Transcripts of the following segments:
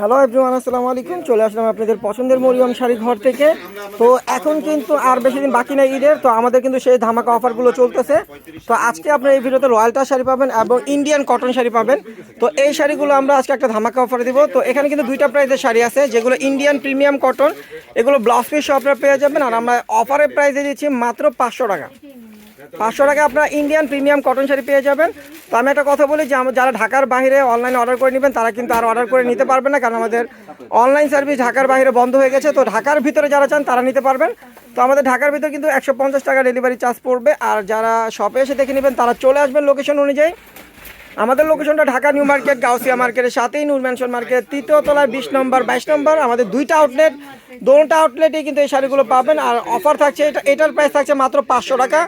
Hello everyone আসসালামু আলাইকুম। চলে আসলাম আপনাদের পছন্দের মরিয়ম শাড়ি ঘর থেকে। তো এখন কিন্তু আর বেশি দিন বাকি নেই ঈদের, তো আমাদের কিন্তু সেই ধামাকা অফারগুলো চলতেছে। তো আজকে আপনারা এই ভিডিওতে রয়্যালটা শাড়ি পাবেন এবং ইন্ডিয়ান কটন শাড়ি পাবেন। তো এই শাড়িগুলো আমরা আজকে একটা ধামাকা অফার দিব। তো এখানে কিন্তু দুইটা প্রাইসের শাড়ি আছে, যেগুলো ইন্ডিয়ান প্রিমিয়াম কটন। এগুলো ব্লাউজ পিস আপনারা পেয়ে যাবেন, আর আমরা অফারের প্রাইজে দিচ্ছি মাত্র পাঁচশো টাকা। পাঁচশো টাকা আপনারা ইন্ডিয়ান প্রিমিয়াম কটন শাড়ি পেয়ে যাবেন। তো আমি একটা কথা বলি যে যারা ঢাকার বাহিরে অনলাইনে অর্ডার করে নেবেন, তারা কিন্তু আর অর্ডার করে নিতে পারবেন না, কারণ আমাদের অনলাইন সার্ভিস ঢাকার বাহিরে বন্ধ হয়ে গেছে। তো ঢাকার ভিতরে যারা চান, তারা নিতে পারবেন। তো আমাদের ঢাকার ভিতরে কিন্তু একশো পঞ্চাশ টাকা ডেলিভারি চার্জ পড়বে। আর যারা শপে এসে দেখে নেবেন, তারা চলে আসবেন লোকেশন অনুযায়ী। আমাদের লোকেশনটা ঢাকা নিউ মার্কেট গাউসিয়া মার্কেটের সাথেই নূর ম্যানশন মার্কেট তৃতীয় তলায় বিশ নম্বর, বাইশ নম্বর। আমাদের দুইটা আউটলেট দোনোটা আউটলেটেই কিন্তু এই শাড়িগুলো পাবেন। আর অফার থাকছে, এটা, এটার প্রাইস থাকছে মাত্র পাঁচশো টাকা।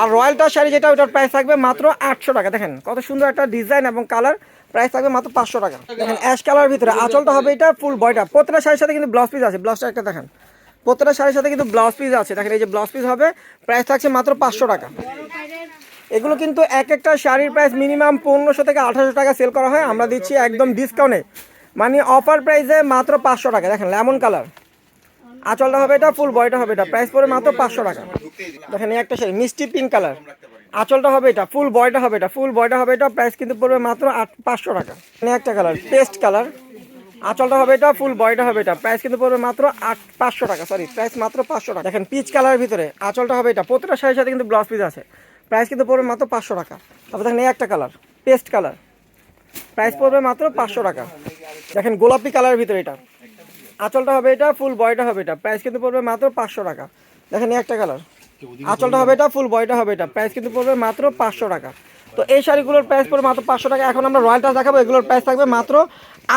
আর রয়্যালটা শাড়ি যেটা, ওটার প্রাইস থাকবে মাত্র আটশো টাকা। দেখেন কত সুন্দর একটা ডিজাইন এবং কালার প্রাইস থাকবে মাত্র পাঁচশো টাকা। দেখেন অ্যাশ কালার ভিতরে, আঁচলটা হবে এটা ফুল বয়টা প্রত্যেকটা শাড়ির সাথে কিন্তু ব্লাউজ পিস আছে। ব্লাউজটা একটা দেখেন। প্রত্যেকটা শাড়ির সাথে কিন্তু ব্লাউজ পিস আছে। দেখেন এই যে ব্লাউজ পিস হবে প্রাইস থাকছে মাত্র পাঁচশো টাকা। এগুলো কিন্তু এক একটা শাড়ির প্রাইস মিনিমাম পনেরোশো থেকে আঠারোশো টাকা সেল করা হয়। আমরা দিচ্ছি একদম ডিসকাউন্টে মানে অফার প্রাইসে মাত্র পাঁচশো টাকা। দেখেন লেমন কালার আঁচলটা হবে এটা ফুল বয়টা হবে এটা। প্রাইস পড়বে মাত্র পাঁচশো টাকা। দেখেন একটা শাড়ি মিষ্টি পিঙ্ক কালার আঁচলটা হবে এটা ফুল বয়টা হবে এটা। ফুল বয়টা হবে এটা প্রাইস কিন্তু পড়বে মাত্র আট, পাঁচশো টাকা। এখানে একটা কালার পেস্ট কালার আঁচলটা হবে এটা ফুল বয়টা হবে এটা। প্রাইস কিন্তু পড়বে মাত্র আট, পাঁচশো টাকা। সরি প্রাইস মাত্র পাঁচশো টাকা। দেখেন পিচ কালারের ভিতরে আঁচলটা হবে এটা। প্রতিটা শাড়ির সাথে কিন্তু ব্লাউজ পিস আছে। প্রাইস কিন্তু পড়বে মাত্র পাঁচশো টাকা। তারপর দেখেন এই একটা কালার পেস্ট কালার প্রাইস পড়বে মাত্র পাঁচশো টাকা। দেখেন গোলাপি কালারের ভিতরে এটা। আঁচলটা হবে এটা ফুল বয়টা হবে এটা। প্রাইস কিন্তু পড়বে মাত্র পাঁচশো টাকা। দেখেন এই একটা কালার আঁচলটা হবে এটা ফুল বয়টা হবে এটা। প্রাইস কিন্তু পড়বে মাত্র পাঁচশো টাকা। তো এই শাড়িগুলোর প্রাইস পড়বে মাত্র পাঁচশো টাকা। এখন আমরা রয়্যাল টাচ দেখাবো, এগুলোর প্রাইস থাকবে মাত্র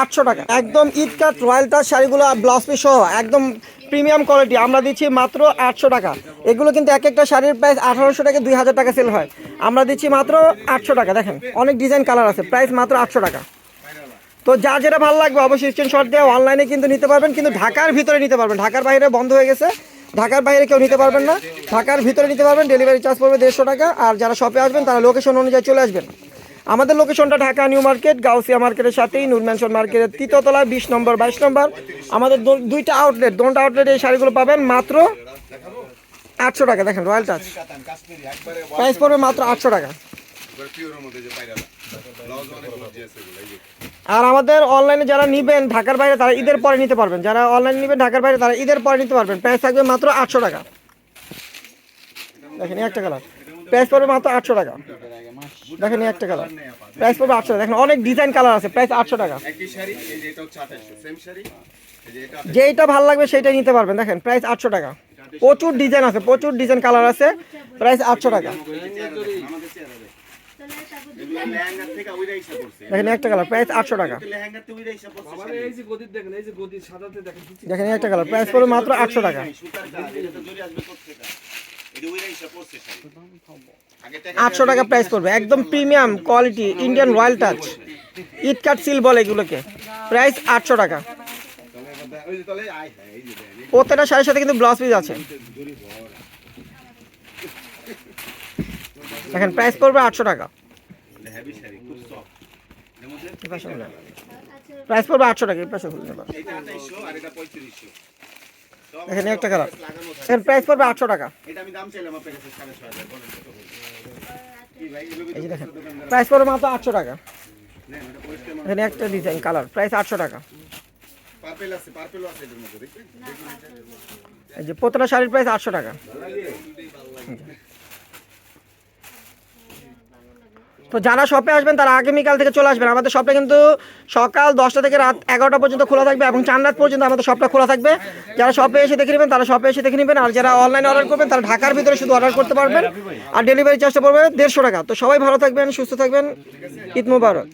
আটশো টাকা। একদম ঈদ কাট রয়্যাল টাচ শাড়িগুলো ব্লাউজ পিস সহ, একদম প্রিমিয়াম কোয়ালিটি আমরা দিচ্ছি মাত্র আটশো টাকা। এগুলো কিন্তু এক একটা শাড়ির প্রাইস আঠারোশো টাকা দুই হাজার টাকা সেল হয়। আমরা দিচ্ছি মাত্র আটশো টাকা, দেখেন, অনেক ডিজাইন কালার আছে প্রাইস মাত্র আটশো টাকা। তো যা যেটা ভালো লাগবে, অবশ্যই স্ক্রিনশট দিয়ে অনলাইনে কিন্তু নিতে পারবেন, কিন্তু ঢাকার ভিতরে নিতে পারবেন। ঢাকার বাইরে বন্ধ হয়ে গেছে। ঢাকার বাইরে কেউ নিতে পারবেন না। ঢাকার ভিতরে নিতে পারবেন ডেলিভারি চার্জ পড়বে দেড়শো টাকা। আর যারা শপে আসবেন, তারা লোকেশন অনুযায়ী চলে আসবেন। আমাদের লোকেশনটা ঢাকা নিউ মার্কেট গাউসিয়া মার্কেটের সাথেই, নূর ম্যানশন মার্কেটের তৃতীয়তলা বিশ নম্বর, বাইশ নম্বর। আমাদের দুইটা আউটলেট দুটা আউটলেটে এই শাড়িগুলো পাবেন মাত্র আটশো টাকা। দেখেন রয়্যাল টাচ প্রাইস পড়বে মাত্র আটশো টাকা। আর আমাদের অনলাইনে যারা নিবেন ঢাকার বাইরে তারা ঈদের পরে নিতে পারবেন। যারা অনলাইনে নেবেন ঢাকার বাইরে তারা ঈদের পরে নিতে পারবেন। প্রাইস থাকবে মাত্র আটশো টাকা। দেখেন একটা কালার প্রাইস পড়বে মাত্র আটশো টাকা। দেখেন একটা কালার প্রাইস পড়বে আটশো টাকা। দেখেন অনেক ডিজাইন কালার আছে। প্রাইস আটশো টাকা। যেইটা ভালো লাগবে সেইটাই নিতে পারবেন। দেখেন প্রাইস আটশো টাকা। প্রচুর ডিজাইন আছে প্রচুর ডিজাইন কালার আছে। প্রাইস আটশো টাকা। দেখেন একটা কালার প্রাইস আটশো টাকা। দেখেন একটা কালার প্রাইস পড়বে মাত্র আটশো টাকা। প্রত্যেকটা আটশো টাকা প্রাইস পড়বে একদম premium quality Indian royal touch. ইট কাট সিল বলে এগুলোকে। প্রাইস আটশো টাকা। আয় হ্যাঁ প্রত্যেকটা শাড়ির সাথে কিন্তু ব্লাউজ পিস আছে। দেখেন প্রাইস পড়বে আটশো টাকা। প্রাইস পড়বে আটশো টাকা, এই দেখেন একটা কালারের প্রাইস পড়বে আটশো টাকা। এই যে দেখেন প্রাইস পড়বে মাত্র আটশো টাকা। এখানে একটা ডিজাইন কালার প্রাইস আটশো টাকা। এই যে প্রত্যেকটা শাড়ির প্রাইস আটশো টাকা। তো যারা শপে আসবেন তারা আগামীকাল থেকে চলে আসবেন। আমাদের শপটা কিন্তু সকাল দশটা থেকে রাত এগারোটা পর্যন্ত খোলা থাকবে এবং চার রাত পর্যন্ত আমাদের শপটা খোলা থাকবে। যারা শপে এসে দেখে নেবেন, তারা শপে এসে দেখে নেবেন। আর যারা অনলাইনে অর্ডার করবেন, তারা ঢাকার ভিতরে শুধু অর্ডার করতে পারবেন। আর ডেলিভারি চার্জটা পড়বে দেড়শো টাকা। তো সবাই ভালো থাকবেন, সুস্থ থাকবেন। ঈদ মুবারক।